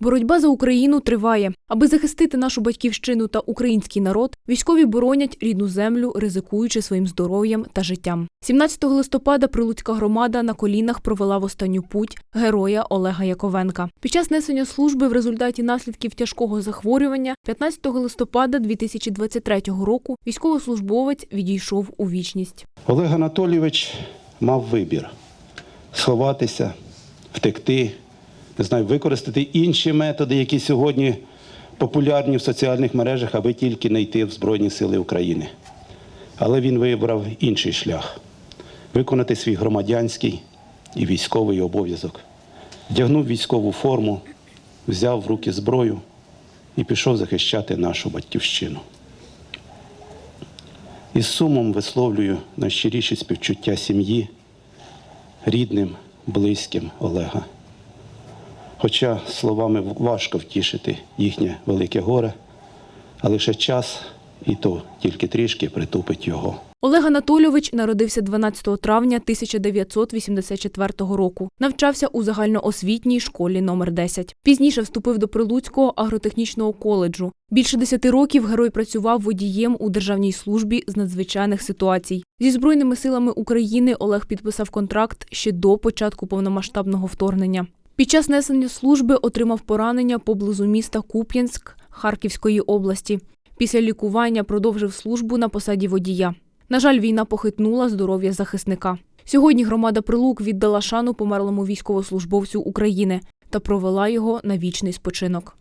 Боротьба за Україну триває. Аби захистити нашу батьківщину та український народ, військові боронять рідну землю, ризикуючи своїм здоров'ям та життям. 17 листопада Прилуцька громада на колінах провела в останню путь героя Олега Яковенка. Під час несення служби в результаті наслідків тяжкого захворювання 15 листопада 2023 року військовослужбовець відійшов у вічність. Олег Анатолійович мав вибір сховатися, втекти, не знаю, використати інші методи, які сьогодні популярні в соціальних мережах, аби тільки не йти в Збройні Сили України. Але він вибрав інший шлях виконати свій громадянський і військовий обов'язок. Вдягнув військову форму, взяв в руки зброю і пішов захищати нашу батьківщину. Із сумом висловлюю найщиріші співчуття сім'ї, рідним, близьким Олега. Хоча словами важко втішити їхнє велике горе, а лише час, і то тільки трішки притупить його. Олег Анатолійович народився 12 травня 1984 року. Навчався у загальноосвітній школі номер 10. Пізніше вступив до Прилуцького агротехнічного коледжу. Більше 10 років герой працював водієм у державній службі з надзвичайних ситуацій. Зі збройними силами України Олег підписав контракт ще до початку повномасштабного вторгнення. Під час несення служби отримав поранення поблизу міста Куп'янськ Харківської області. Після лікування продовжив службу на посаді водія. На жаль, війна похитнула здоров'я захисника. Сьогодні громада Прилук віддала шану померлому військовослужбовцю України та провела його на вічний спочинок.